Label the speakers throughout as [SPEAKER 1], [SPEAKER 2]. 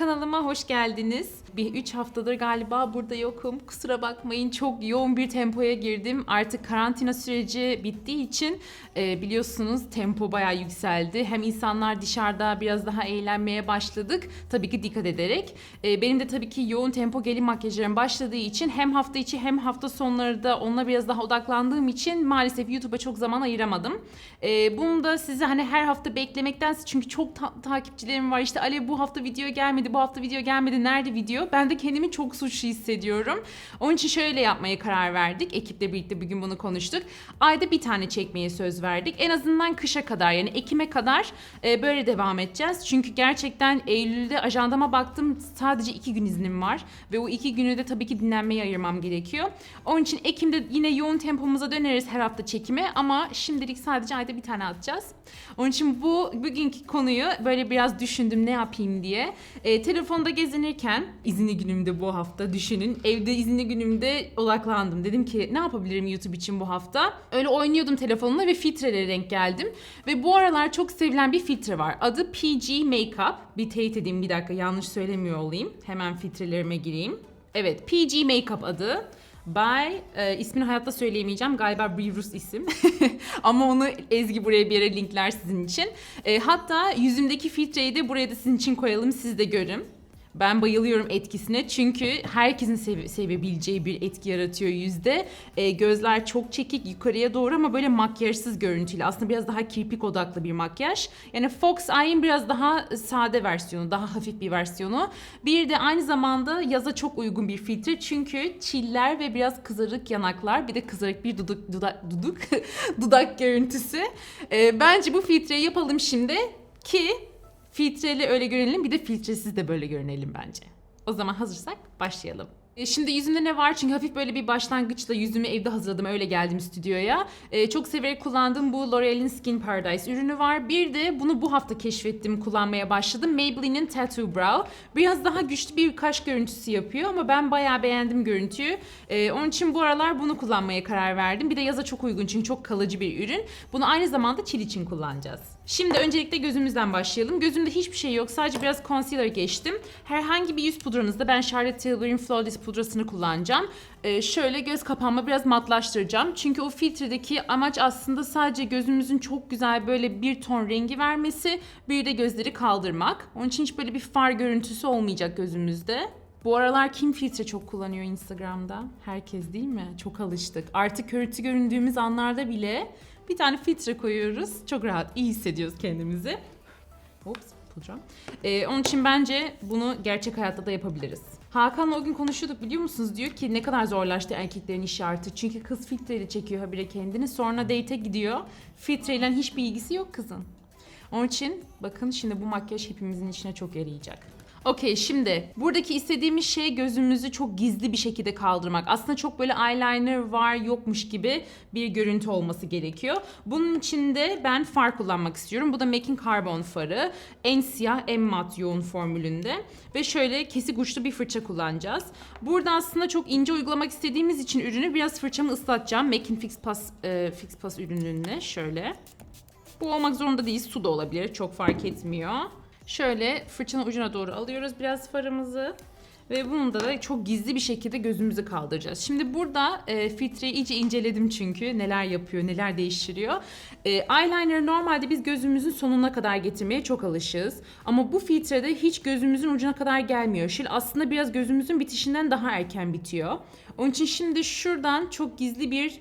[SPEAKER 1] kanalıma hoş geldiniz. Bir 3 haftadır galiba burada yokum. Kusura bakmayın çok yoğun bir tempoya girdim. Artık karantina süreci bittiği için e, biliyorsunuz tempo bayağı yükseldi. Hem insanlar dışarıda biraz daha eğlenmeye başladık. Tabii ki dikkat ederek. E, benim de tabii ki yoğun tempo gelin makyajlarım başladığı için hem hafta içi hem hafta sonları da onunla biraz daha odaklandığım için maalesef YouTube'a çok zaman ayıramadım. E, bunu da size hani her hafta beklemektense çünkü çok ta- takipçilerim var. İşte Ali bu hafta video gelmedi, bu hafta video gelmedi. Nerede video? Ben de kendimi çok suçlu hissediyorum. Onun için şöyle yapmaya karar verdik. Ekiple birlikte bugün bunu konuştuk. Ayda bir tane çekmeye söz verdik. En azından kışa kadar yani Ekim'e kadar e, böyle devam edeceğiz. Çünkü gerçekten Eylül'de ajandama baktım sadece iki gün iznim var. Ve o iki günü de tabii ki dinlenmeye ayırmam gerekiyor. Onun için Ekim'de yine yoğun tempomuza döneriz her hafta çekime. Ama şimdilik sadece ayda bir tane atacağız. Onun için bu bugünkü konuyu böyle biraz düşündüm ne yapayım diye. E, telefonda gezinirken izinli günümde bu hafta düşünün. Evde izinli günümde odaklandım. Dedim ki ne yapabilirim YouTube için bu hafta? Öyle oynuyordum telefonumla ve filtrelere denk geldim. Ve bu aralar çok sevilen bir filtre var. Adı PG Makeup. Bir teyit edeyim bir dakika yanlış söylemiyor olayım. Hemen filtrelerime gireyim. Evet PG Makeup adı. By, e, ismini hayatta söyleyemeyeceğim. Galiba Beavrus isim. Ama onu Ezgi buraya bir yere linkler sizin için. E, hatta yüzümdeki filtreyi de buraya da sizin için koyalım. Siz de görün. Ben bayılıyorum etkisine çünkü herkesin sev- sevebileceği bir etki yaratıyor yüzde. E, gözler çok çekik yukarıya doğru ama böyle makyajsız görüntüyle. Aslında biraz daha kirpik odaklı bir makyaj. Yani Fox Eye'in biraz daha sade versiyonu, daha hafif bir versiyonu. Bir de aynı zamanda yaza çok uygun bir filtre çünkü çiller ve biraz kızarık yanaklar bir de kızarık bir duduk, dudak, duduk, dudak görüntüsü. E, bence bu filtreyi yapalım şimdi ki Filtreli öyle görelim bir de filtresiz de böyle görünelim bence. O zaman hazırsak başlayalım. E, Şimdi yüzümde ne var? Çünkü hafif böyle bir başlangıçla yüzümü evde hazırladım. Öyle geldim stüdyoya. E, çok severek kullandığım bu L'Oreal'in Skin Paradise ürünü var. Bir de bunu bu hafta keşfettim, kullanmaya başladım. Maybelline'in Tattoo Brow. Biraz daha güçlü bir kaş görüntüsü yapıyor ama ben bayağı beğendim görüntüyü. E, onun için bu aralar bunu kullanmaya karar verdim. Bir de yaza çok uygun çünkü çok kalıcı bir ürün. Bunu aynı zamanda çil için kullanacağız. Şimdi öncelikle gözümüzden başlayalım. Gözümde hiçbir şey yok. Sadece biraz concealer geçtim. Herhangi bir yüz pudranızda ben Charlotte Tilbury'in Flawless pudrasını kullanacağım. Ee, şöyle göz kapağımı biraz matlaştıracağım. Çünkü o filtredeki amaç aslında sadece gözümüzün çok güzel böyle bir ton rengi vermesi, bir de gözleri kaldırmak. Onun için hiç böyle bir far görüntüsü olmayacak gözümüzde. Bu aralar kim filtre çok kullanıyor Instagram'da? Herkes değil mi? Çok alıştık. Artık kötü göründüğümüz anlarda bile bir tane filtre koyuyoruz. Çok rahat, iyi hissediyoruz kendimizi. Ops, pudra. Ee, onun için bence bunu gerçek hayatta da yapabiliriz. Hakan'la o gün konuşuyorduk biliyor musunuz? Diyor ki ne kadar zorlaştı erkeklerin işi artık. Çünkü kız filtreyle çekiyor habire kendini. Sonra date'e gidiyor. Filtreyle hiçbir ilgisi yok kızın. Onun için bakın şimdi bu makyaj hepimizin içine çok yarayacak. Okey şimdi buradaki istediğimiz şey gözümüzü çok gizli bir şekilde kaldırmak. Aslında çok böyle eyeliner var yokmuş gibi bir görüntü olması gerekiyor. Bunun için de ben far kullanmak istiyorum. Bu da Making Carbon farı. En siyah en mat yoğun formülünde. Ve şöyle kesik uçlu bir fırça kullanacağız. Burada aslında çok ince uygulamak istediğimiz için ürünü biraz fırçamı ıslatacağım. Making Fix Pass, e, Fix Pass ürününle şöyle. Bu olmak zorunda değil su da olabilir çok fark etmiyor. Şöyle fırçanın ucuna doğru alıyoruz biraz farımızı. Ve bunu da çok gizli bir şekilde gözümüzü kaldıracağız. Şimdi burada e, filtreyi iyice inceledim çünkü neler yapıyor, neler değiştiriyor. E, eyeliner normalde biz gözümüzün sonuna kadar getirmeye çok alışığız. Ama bu filtrede hiç gözümüzün ucuna kadar gelmiyor. Şil aslında biraz gözümüzün bitişinden daha erken bitiyor. Onun için şimdi şuradan çok gizli bir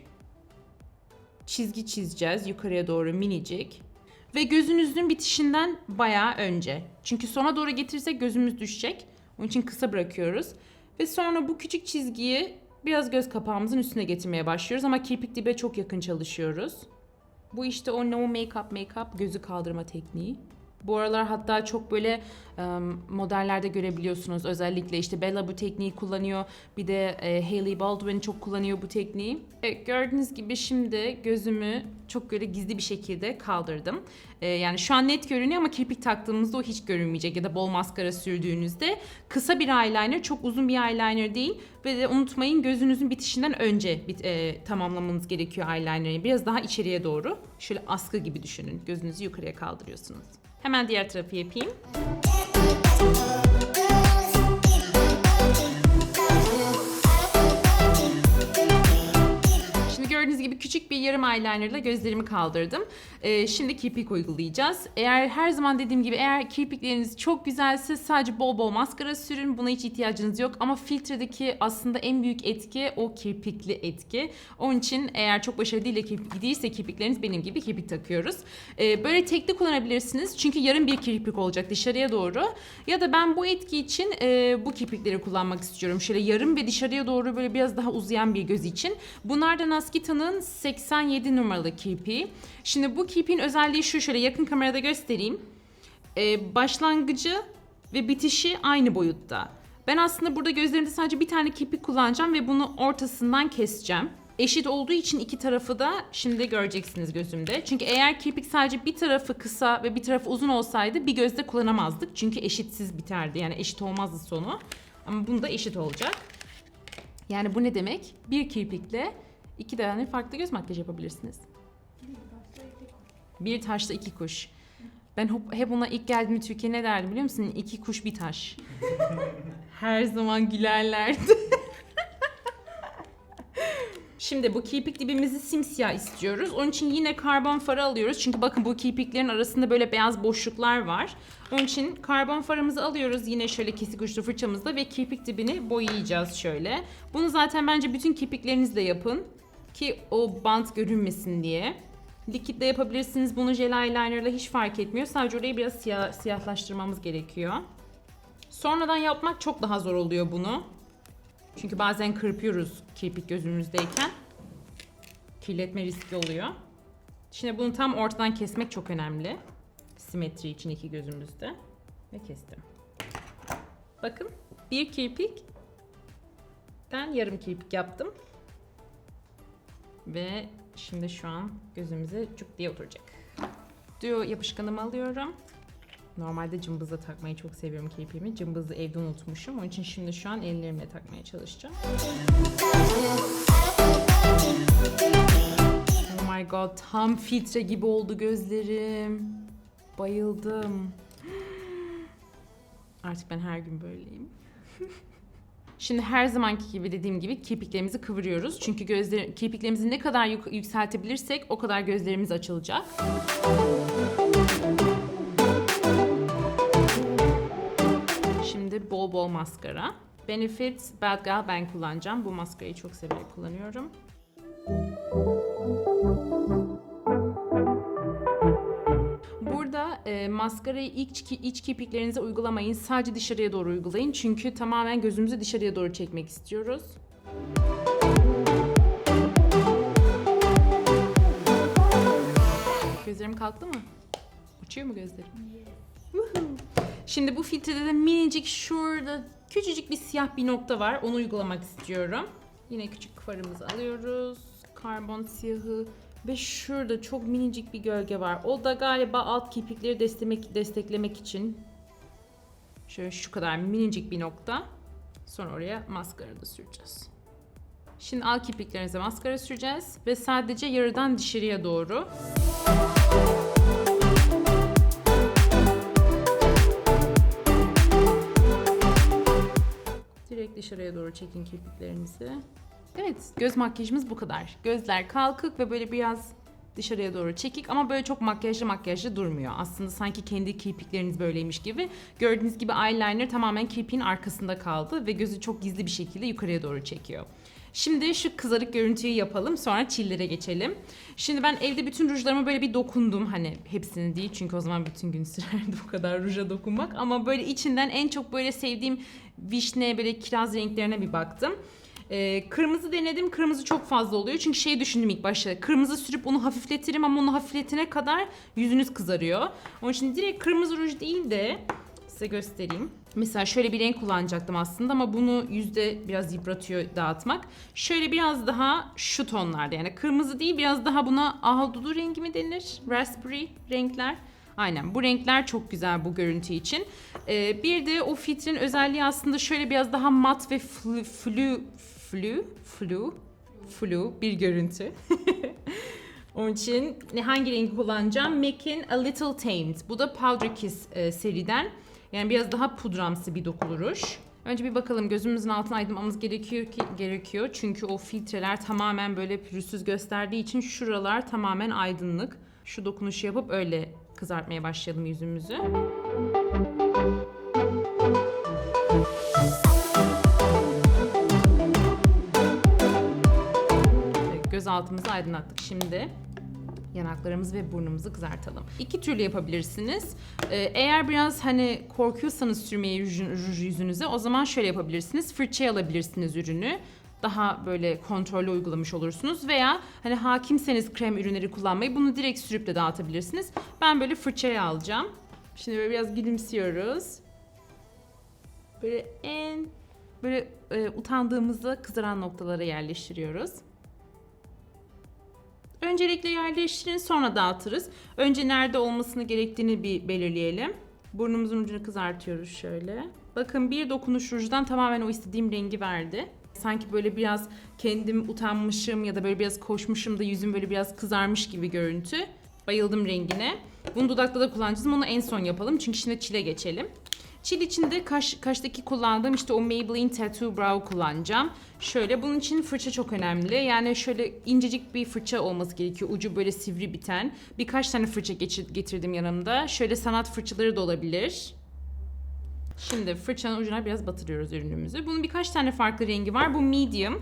[SPEAKER 1] çizgi çizeceğiz yukarıya doğru minicik. Ve gözünüzün bitişinden bayağı önce. Çünkü sona doğru getirirsek gözümüz düşecek. Onun için kısa bırakıyoruz. Ve sonra bu küçük çizgiyi biraz göz kapağımızın üstüne getirmeye başlıyoruz. Ama kirpik dibe çok yakın çalışıyoruz. Bu işte o no makeup makeup gözü kaldırma tekniği. Bu aralar hatta çok böyle um, modellerde görebiliyorsunuz. Özellikle işte Bella bu tekniği kullanıyor. Bir de e, Hailey Baldwin çok kullanıyor bu tekniği. Evet, gördüğünüz gibi şimdi gözümü çok böyle gizli bir şekilde kaldırdım. E, yani şu an net görünüyor ama kirpik taktığımızda o hiç görünmeyecek. Ya da bol maskara sürdüğünüzde kısa bir eyeliner, çok uzun bir eyeliner değil. Ve de unutmayın gözünüzün bitişinden önce bit, e, tamamlamanız gerekiyor eyeliner'ı. Biraz daha içeriye doğru. Şöyle askı gibi düşünün. Gözünüzü yukarıya kaldırıyorsunuz. Hemen diğer tarafı yapayım. Gördüğünüz gibi küçük bir yarım eyeliner ile gözlerimi kaldırdım. Ee, şimdi kirpik uygulayacağız. Eğer her zaman dediğim gibi eğer kirpikleriniz çok güzelse sadece bol bol maskara sürün. Buna hiç ihtiyacınız yok. Ama filtredeki aslında en büyük etki o kirpikli etki. Onun için eğer çok başarılı değil de kirpik değilse kirpikleriniz benim gibi kirpik takıyoruz. Ee, böyle tekli kullanabilirsiniz. Çünkü yarım bir kirpik olacak dışarıya doğru. Ya da ben bu etki için e, bu kirpikleri kullanmak istiyorum. Şöyle yarım ve dışarıya doğru böyle biraz daha uzayan bir göz için. Bunlar da Naskita'nın 87 numaralı kirpiği. Şimdi bu kirpiğin özelliği şu şöyle yakın kamerada göstereyim. Ee, başlangıcı ve bitişi aynı boyutta. Ben aslında burada gözlerimde sadece bir tane kirpik kullanacağım ve bunu ortasından keseceğim. Eşit olduğu için iki tarafı da şimdi göreceksiniz gözümde. Çünkü eğer kirpik sadece bir tarafı kısa ve bir tarafı uzun olsaydı bir gözde kullanamazdık. Çünkü eşitsiz biterdi. Yani eşit olmazdı sonu. Ama bunda eşit olacak. Yani bu ne demek? Bir kirpikle iki tane farklı göz makyajı yapabilirsiniz. Bir taşla iki kuş. Ben hep, ona ilk geldiğimde Türkiye ne derdim biliyor musun? İki kuş bir taş. Her zaman gülerlerdi. Şimdi bu kirpik dibimizi simsiyah istiyoruz. Onun için yine karbon farı alıyoruz. Çünkü bakın bu kirpiklerin arasında böyle beyaz boşluklar var. Onun için karbon farımızı alıyoruz yine şöyle kesik uçlu fırçamızla ve kirpik dibini boyayacağız şöyle. Bunu zaten bence bütün kirpiklerinizle yapın ki o bant görünmesin diye. Likitle yapabilirsiniz bunu jel eyelinerla hiç fark etmiyor. Sadece orayı biraz siyah, siyahlaştırmamız gerekiyor. Sonradan yapmak çok daha zor oluyor bunu. Çünkü bazen kırpıyoruz kirpik gözümüzdeyken. Kirletme riski oluyor. Şimdi bunu tam ortadan kesmek çok önemli. Simetri için iki gözümüzde. Ve kestim. Bakın bir kirpikten yarım kirpik yaptım. Ve şimdi şu an gözümüze cuk diye oturacak. Duo yapışkanımı alıyorum. Normalde cımbızla takmayı çok seviyorum kirpiğimi. Cımbızı evde unutmuşum. Onun için şimdi şu an ellerimle takmaya çalışacağım. Oh my god tam filtre gibi oldu gözlerim. Bayıldım. Artık ben her gün böyleyim. Şimdi her zamanki gibi dediğim gibi kirpiklerimizi kıvırıyoruz. Çünkü gözler, kirpiklerimizi ne kadar yük- yükseltebilirsek o kadar gözlerimiz açılacak. Şimdi bol bol maskara. Benefit Bad Gal ben kullanacağım. Bu maskarayı çok severek kullanıyorum. Burada e, maskarayı iç, iç kirpiklerinize uygulamayın. Sadece dışarıya doğru uygulayın. Çünkü tamamen gözümüzü dışarıya doğru çekmek istiyoruz. Gözlerim kalktı mı? Uçuyor mu gözlerim? Şimdi bu filtrede de minicik şurada küçücük bir siyah bir nokta var. Onu uygulamak istiyorum. Yine küçük farımızı alıyoruz. Karbon siyahı ve şurada çok minicik bir gölge var. O da galiba alt kirpikleri desteklemek, desteklemek için. Şöyle şu kadar minicik bir nokta. Sonra oraya maskara da süreceğiz. Şimdi alt kirpiklerinize maskara süreceğiz ve sadece yarıdan dışarıya doğru. Direkt dışarıya doğru çekin kirpiklerinizi. Evet, göz makyajımız bu kadar. Gözler kalkık ve böyle biraz dışarıya doğru çekik ama böyle çok makyajlı makyajlı durmuyor. Aslında sanki kendi kirpikleriniz böyleymiş gibi. Gördüğünüz gibi eyeliner tamamen kirpiğin arkasında kaldı ve gözü çok gizli bir şekilde yukarıya doğru çekiyor. Şimdi şu kızarık görüntüyü yapalım sonra çillere geçelim. Şimdi ben evde bütün rujlarıma böyle bir dokundum. Hani hepsini değil çünkü o zaman bütün gün sürerdi bu kadar ruja dokunmak. Ama böyle içinden en çok böyle sevdiğim vişne böyle kiraz renklerine bir baktım. Ee, kırmızı denedim. Kırmızı çok fazla oluyor. Çünkü şey düşündüm ilk başta. Kırmızı sürüp onu hafifletirim ama onu hafifletene kadar yüzünüz kızarıyor. Onun için direkt kırmızı ruj değil de size göstereyim. Mesela şöyle bir renk kullanacaktım aslında ama bunu yüzde biraz yıpratıyor dağıtmak. Şöyle biraz daha şu tonlarda yani kırmızı değil biraz daha buna ahududu rengi mi denir? Raspberry renkler. Aynen bu renkler çok güzel bu görüntü için. Ee, bir de o filtrenin özelliği aslında şöyle biraz daha mat ve flu flu flu flu, flu bir görüntü. Onun için ne hangi rengi kullanacağım? MAC'in A Little Tamed. Bu da Powder Kiss e, seriden. Yani biraz daha pudramsı bir dokulu ruj. Önce bir bakalım gözümüzün altını aydınlamamız gerekiyor ki gerekiyor. Çünkü o filtreler tamamen böyle pürüzsüz gösterdiği için şuralar tamamen aydınlık. Şu dokunuşu yapıp öyle kızartmaya başlayalım yüzümüzü. Evet, Göz altımızı aydınlattık şimdi. Yanaklarımızı ve burnumuzu kızartalım. İki türlü yapabilirsiniz. Ee, eğer biraz hani korkuyorsanız sürmeyi ruj, yüzünüze o zaman şöyle yapabilirsiniz. Fırçaya alabilirsiniz ürünü. Daha böyle kontrollü uygulamış olursunuz. Veya hani hakimseniz krem ürünleri kullanmayı bunu direkt sürüp de dağıtabilirsiniz. Ben böyle fırçaya alacağım. Şimdi böyle biraz gülümsüyoruz. Böyle en böyle e, utandığımızda kızaran noktalara yerleştiriyoruz. Öncelikle yerleştirin sonra dağıtırız. Önce nerede olmasını gerektiğini bir belirleyelim. Burnumuzun ucunu kızartıyoruz şöyle. Bakın bir dokunuş rujdan tamamen o istediğim rengi verdi. Sanki böyle biraz kendim utanmışım ya da böyle biraz koşmuşum da yüzüm böyle biraz kızarmış gibi görüntü. Bayıldım rengine. Bunu dudakta da kullanacağız onu en son yapalım çünkü şimdi çile geçelim. Çil için de kaş, kaştaki kullandığım işte o Maybelline Tattoo Brow kullanacağım. Şöyle bunun için fırça çok önemli. Yani şöyle incecik bir fırça olması gerekiyor. Ucu böyle sivri biten. Birkaç tane fırça getirdim yanımda. Şöyle sanat fırçaları da olabilir. Şimdi fırçanın ucuna biraz batırıyoruz ürünümüzü. Bunun birkaç tane farklı rengi var. Bu medium.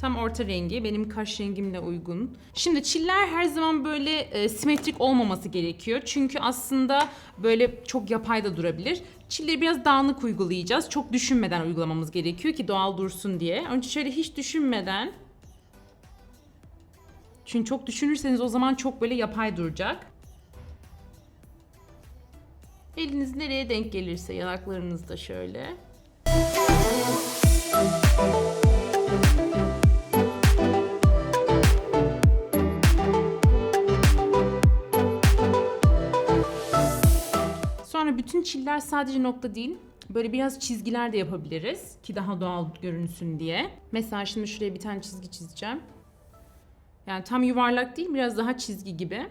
[SPEAKER 1] Tam orta rengi. Benim kaş rengimle uygun. Şimdi çiller her zaman böyle e, simetrik olmaması gerekiyor. Çünkü aslında böyle çok yapay da durabilir. Çilleri biraz dağınık uygulayacağız. Çok düşünmeden uygulamamız gerekiyor ki doğal dursun diye. Önce şöyle hiç düşünmeden çünkü çok düşünürseniz o zaman çok böyle yapay duracak. Eliniz nereye denk gelirse yanaklarınızda şöyle. Bütün çiller sadece nokta değil, böyle biraz çizgiler de yapabiliriz ki daha doğal görünsün diye. Mesela şimdi şuraya bir tane çizgi çizeceğim. Yani tam yuvarlak değil, biraz daha çizgi gibi.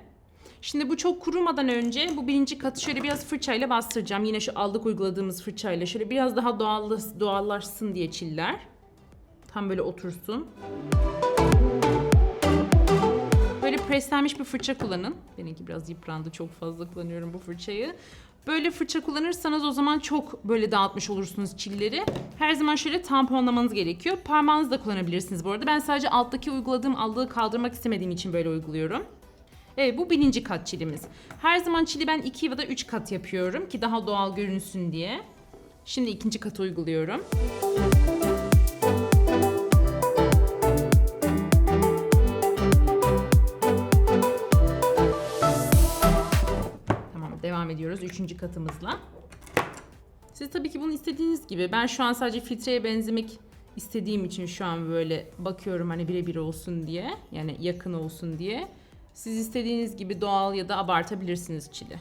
[SPEAKER 1] Şimdi bu çok kurumadan önce bu birinci katı şöyle biraz fırçayla bastıracağım. Yine şu aldık uyguladığımız fırçayla şöyle biraz daha doğal, doğallaşsın diye çiller. Tam böyle otursun. Böyle preslenmiş bir fırça kullanın. Benimki biraz yıprandı. Çok fazla kullanıyorum bu fırçayı. Böyle fırça kullanırsanız o zaman çok böyle dağıtmış olursunuz çilleri. Her zaman şöyle tamponlamanız gerekiyor. Parmağınızı da kullanabilirsiniz bu arada. Ben sadece alttaki uyguladığım allığı kaldırmak istemediğim için böyle uyguluyorum. Evet bu birinci kat çilimiz. Her zaman çili ben iki ya da üç kat yapıyorum ki daha doğal görünsün diye. Şimdi ikinci katı uyguluyorum. Tamam ediyoruz üçüncü katımızla. Siz tabii ki bunu istediğiniz gibi. Ben şu an sadece filtreye benzemek istediğim için şu an böyle bakıyorum hani birebir olsun diye. Yani yakın olsun diye. Siz istediğiniz gibi doğal ya da abartabilirsiniz çili.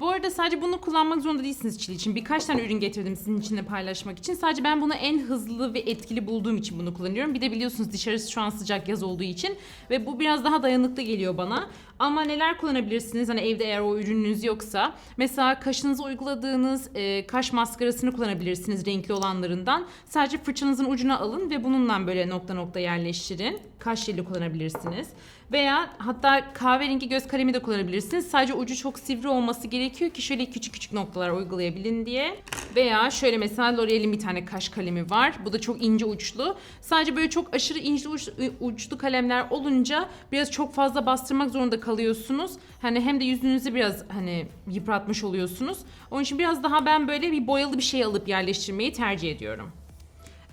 [SPEAKER 1] Bu arada sadece bunu kullanmak zorunda değilsiniz çili için. Birkaç tane ürün getirdim sizin için de paylaşmak için. Sadece ben bunu en hızlı ve etkili bulduğum için bunu kullanıyorum. Bir de biliyorsunuz dışarısı şu an sıcak yaz olduğu için. Ve bu biraz daha dayanıklı geliyor bana. Ama neler kullanabilirsiniz hani evde eğer o ürününüz yoksa. Mesela kaşınıza uyguladığınız e, kaş maskarasını kullanabilirsiniz renkli olanlarından. Sadece fırçanızın ucuna alın ve bununla böyle nokta nokta yerleştirin. Kaş jeli kullanabilirsiniz. Veya hatta kahverengi göz kalemi de kullanabilirsiniz. Sadece ucu çok sivri olması gerekiyor ki şöyle küçük küçük noktalar uygulayabilin diye. Veya şöyle mesela L'Oreal'in bir tane kaş kalemi var. Bu da çok ince uçlu. Sadece böyle çok aşırı ince uç- uçlu kalemler olunca biraz çok fazla bastırmak zorunda kalıyorsunuz. Hani hem de yüzünüzü biraz hani yıpratmış oluyorsunuz. Onun için biraz daha ben böyle bir boyalı bir şey alıp yerleştirmeyi tercih ediyorum.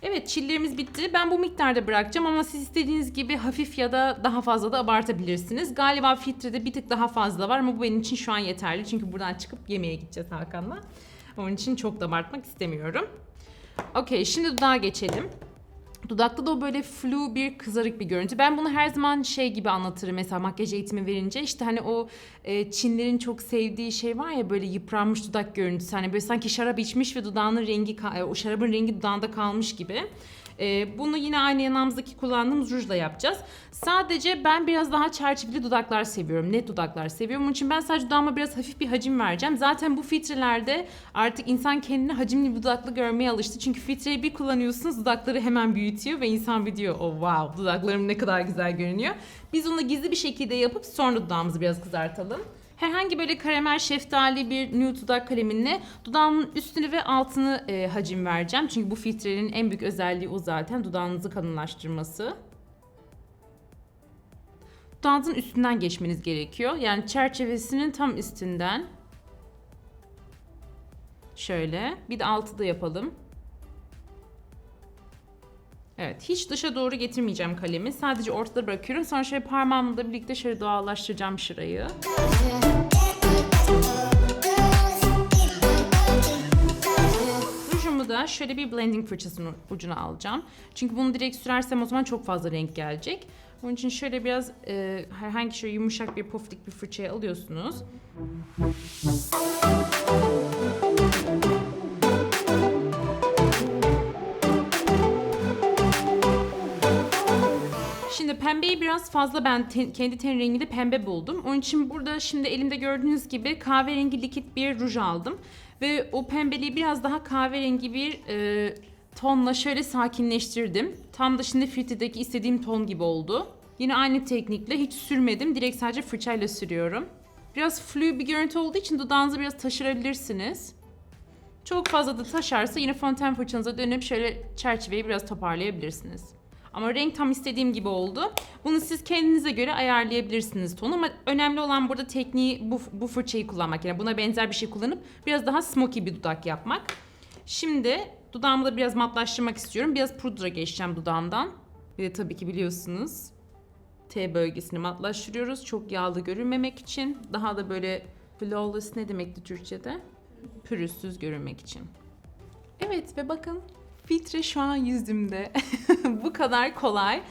[SPEAKER 1] Evet çillerimiz bitti. Ben bu miktarda bırakacağım ama siz istediğiniz gibi hafif ya da daha fazla da abartabilirsiniz. Galiba filtrede bir tık daha fazla var ama bu benim için şu an yeterli. Çünkü buradan çıkıp yemeğe gideceğiz Hakan'la. Onun için çok da abartmak istemiyorum. Okey şimdi dudağa geçelim. Dudakta da o böyle flu bir kızarık bir görüntü. Ben bunu her zaman şey gibi anlatırım mesela makyaj eğitimi verince. işte hani o e, Çinlerin çok sevdiği şey var ya böyle yıpranmış dudak görüntüsü. Hani böyle sanki şarap içmiş ve dudağının rengi, e, o şarabın rengi dudağında kalmış gibi. Ee, bunu yine aynı yanağımızdaki kullandığımız rujla yapacağız. Sadece ben biraz daha çerçeveli dudaklar seviyorum. Net dudaklar seviyorum. Onun için ben sadece dudağıma biraz hafif bir hacim vereceğim. Zaten bu filtrelerde artık insan kendini hacimli dudaklı görmeye alıştı. Çünkü filtreyi bir kullanıyorsunuz dudakları hemen büyütüyor ve insan bir diyor oh wow dudaklarım ne kadar güzel görünüyor. Biz onu gizli bir şekilde yapıp sonra dudağımızı biraz kızartalım. Herhangi böyle karamel şeftali bir nude dudak kalemine dudağımın üstünü ve altını e, hacim vereceğim. Çünkü bu filtrenin en büyük özelliği o zaten dudağınızı kalınlaştırması. Dudağınızın üstünden geçmeniz gerekiyor. Yani çerçevesinin tam üstünden. Şöyle. Bir de altı da yapalım. Evet, hiç dışa doğru getirmeyeceğim kalemi. Sadece ortada bırakıyorum. Sonra şöyle parmağımla birlikte şöyle doğallaştıracağım şurayı. Da şöyle bir blending fırçasının ucuna alacağım. Çünkü bunu direkt sürersem o zaman çok fazla renk gelecek. Onun için şöyle biraz e, herhangi şöyle yumuşak bir poftik bir fırçaya alıyorsunuz. Şimdi pembeyi biraz fazla ben ten- kendi ten renginde pembe buldum. Onun için burada şimdi elimde gördüğünüz gibi kahverengi likit bir ruj aldım. Ve o pembeliği biraz daha kahverengi bir e, tonla şöyle sakinleştirdim. Tam da şimdi filtredeki istediğim ton gibi oldu. Yine aynı teknikle hiç sürmedim. Direkt sadece fırçayla sürüyorum. Biraz flu bir görüntü olduğu için dudağınızı biraz taşırabilirsiniz. Çok fazla da taşarsa yine fonten fırçanıza dönüp şöyle çerçeveyi biraz toparlayabilirsiniz. Ama renk tam istediğim gibi oldu. Bunu siz kendinize göre ayarlayabilirsiniz tonu ama önemli olan burada tekniği bu, bu fırçayı kullanmak. Yani buna benzer bir şey kullanıp biraz daha smoky bir dudak yapmak. Şimdi dudağımı da biraz matlaştırmak istiyorum. Biraz pudra geçeceğim dudağımdan. Bir de tabii ki biliyorsunuz T bölgesini matlaştırıyoruz. Çok yağlı görünmemek için. Daha da böyle flawless ne demekti Türkçe'de? Pürüzsüz görünmek için. Evet ve bakın filtre şu an yüzümde. Bu kadar kolay.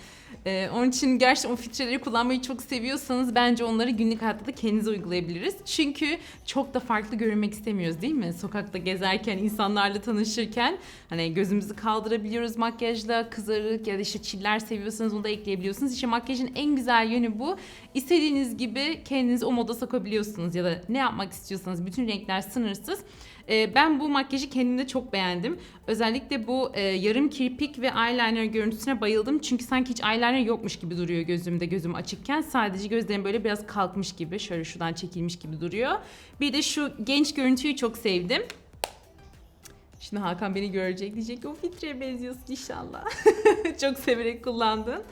[SPEAKER 1] Ee, onun için gerçekten o filtreleri kullanmayı çok seviyorsanız bence onları günlük hayatta da kendinize uygulayabiliriz. Çünkü çok da farklı görünmek istemiyoruz değil mi? Sokakta gezerken, insanlarla tanışırken hani gözümüzü kaldırabiliyoruz makyajla, kızarık ya da işte çiller seviyorsanız onu da ekleyebiliyorsunuz. İşte makyajın en güzel yönü bu. İstediğiniz gibi kendinizi o moda sokabiliyorsunuz ya da ne yapmak istiyorsanız bütün renkler sınırsız. Ee, ben bu makyajı kendimde çok beğendim. Özellikle bu e, yarım kirpik ve eyeliner görüntüsüne bayıldım. Çünkü sanki hiç eyeliner yokmuş gibi duruyor gözümde gözüm açıkken. Sadece gözlerim böyle biraz kalkmış gibi, şöyle şuradan çekilmiş gibi duruyor. Bir de şu genç görüntüyü çok sevdim. Şimdi Hakan beni görecek diyecek ki o filtreye benziyorsun inşallah. çok severek kullandın.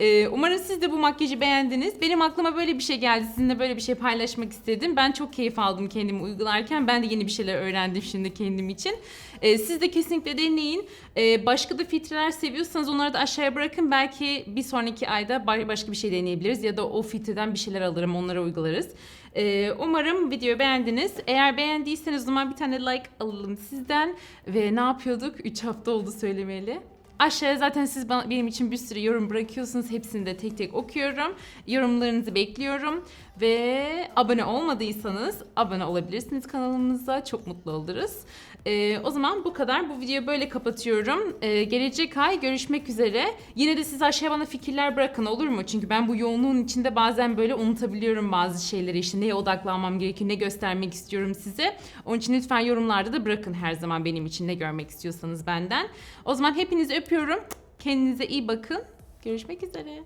[SPEAKER 1] Ee, umarım siz de bu makyajı beğendiniz. Benim aklıma böyle bir şey geldi. Sizinle böyle bir şey paylaşmak istedim. Ben çok keyif aldım kendimi uygularken. Ben de yeni bir şeyler öğrendim şimdi kendim için. Ee, siz de kesinlikle deneyin. Ee, başka da filtreler seviyorsanız onları da aşağıya bırakın. Belki bir sonraki ayda ba- başka bir şey deneyebiliriz. Ya da o filtreden bir şeyler alırım onlara uygularız. Ee, umarım videoyu beğendiniz. Eğer beğendiyseniz o zaman bir tane like alalım sizden. Ve ne yapıyorduk? 3 hafta oldu söylemeli. Aşağıya zaten siz bana, benim için bir sürü yorum bırakıyorsunuz. Hepsini de tek tek okuyorum. Yorumlarınızı bekliyorum. Ve abone olmadıysanız abone olabilirsiniz kanalımıza. Çok mutlu oluruz. Ee, o zaman bu kadar. Bu videoyu böyle kapatıyorum. Ee, gelecek ay görüşmek üzere. Yine de siz aşağıya bana fikirler bırakın olur mu? Çünkü ben bu yoğunluğun içinde bazen böyle unutabiliyorum bazı şeyleri. İşte neye odaklanmam gerekiyor, ne göstermek istiyorum size. Onun için lütfen yorumlarda da bırakın her zaman benim için ne görmek istiyorsanız benden. O zaman hepinizi öpüyorum. Kendinize iyi bakın. Görüşmek üzere.